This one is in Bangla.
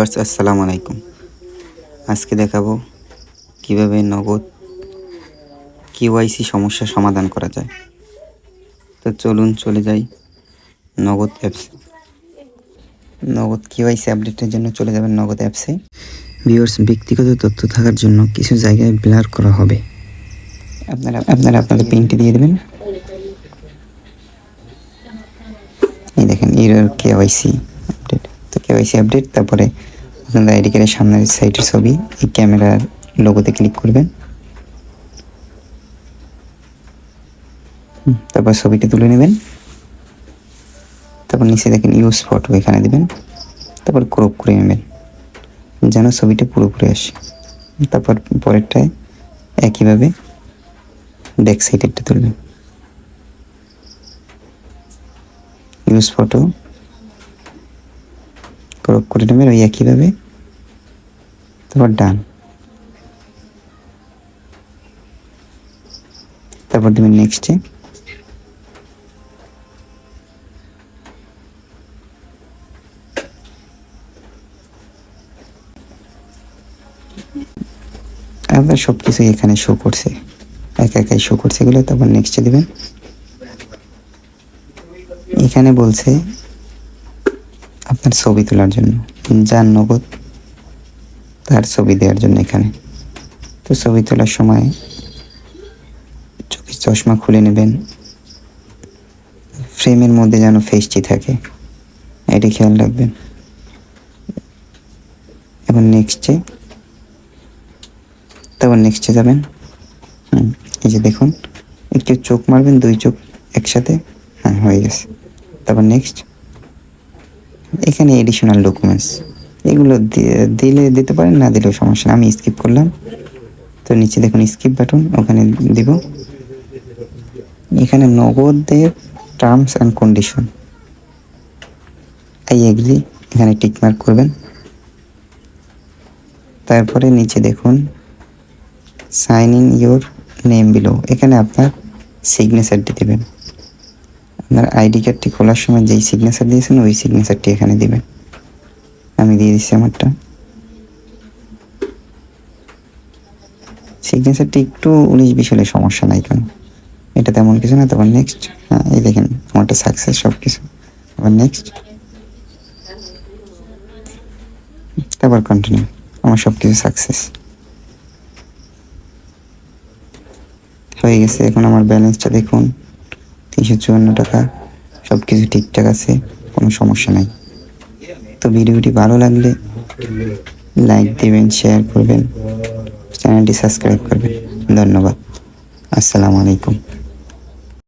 ভিউয়ার্স, আসসালামু আলাইকুম। আজকে দেখাবো কীভাবে নগদ কিওয়াইসি সমস্যা সমাধান করা যায়। তো চলুন চলে যাই নগদ অ্যাপস। নগদ কিওয়াইসি আপডেটের জন্য চলে যাবেন নগদ অ্যাপসে। ভিউয়ার্স, ব্যক্তিগত তথ্য থাকার জন্য কিছু জায়গায় ব্লার করা হবে। আপনারা আপনারা, আপনাদের পিনটি দিয়ে দেবেন। এই দেখেন, এরর কেওয়াইসি। তো কেওয়াইসি আপডেট তারপরে আপনাদের আইডি কার্ডের সামনের সাইটের ছবি, এই ক্যামেরার লোগোতে ক্লিক করবেন। তারপর ছবিটি তুলে নেবেন। তারপর নিচে দেখেন ইউজ ফটো এখানে দেবেন। তারপর ক্রপ করে নেবেন, যেন ছবিটা পুরোপুরি আসে। তারপর পরেরটায় একইভাবে ব্যাক সাইডেরটা তুলবেন। ইউজ ফটো ক্রপ করে নেবেন ওই একইভাবে। তারপর ডান। তারপর দেবেন নেক্সটে আপনার সব এখানে শো করছে। একা একাই শো করছে এগুলো, তারপর নেক্সটে দেবেন। এখানে বলছে আপনার ছবি তোলার জন্য। যার নগদ, তার ছবি দেওয়ার জন্য এখানে। তো ছবি তোলার সময় চোখের চশমা খুলে নেবেন। ফ্রেমের মধ্যে যেন ফেসটি থাকে, এটি খেয়াল রাখবেন। এবার নেক্সটে তারপর নেক্সটে যাবেন। হুম, এই যে দেখুন, একটু চোখ মারবেন, দুই চোখ একসাথে হ্যাঁ হয়ে গেছে। তারপর নেক্সট এখানে এডিশনাল ডকুমেন্টস এগুলো দিলে দিতে পারেন, না দিলেও সমস্যা না আমি স্কিপ করলাম। তো নিচে দেখুন স্কিপ বাটন ওখানে দিব। এখানে নগদের terms and condition I agree এখানে টিকমার্ক করবেন। তারপরে নিচে দেখুন sign in your name below এখানে আপনার সিগনেচারটি দেবেন। আপনার আইডি কার্ডটি খোলার সময় যেই সিগনেচার দিয়েছেন, ওই সিগনেচারটি এখানে দিবেন। আমি দিয়ে দিচ্ছি আমারটা। সিগনেচারটি একটু উনিশ বিশ হলে সমস্যা নাই কেন। এটা তেমন কিছু না, তারপর নেক্সট হ্যাঁ এই দেখেন, আমারটা সাকসেস সব কিছু আবার নেক্সট তারপর কন্টিনিউ আমার সব কিছু সাকসেস হয়ে গেছে, এখন আমার ব্যালেন্সটা দেখুন। তিনশো চুয়ান্ন টাকা সব কিছু ঠিকঠাক আছে, কোনো সমস্যা নাই। তো ভিডিওটি ভালো লাগলে লাইক দেবেন শেয়ার করবেন চ্যানেলটি সাবস্ক্রাইব করবেন। ধন্যবাদ। আসসালামু আলাইকুম।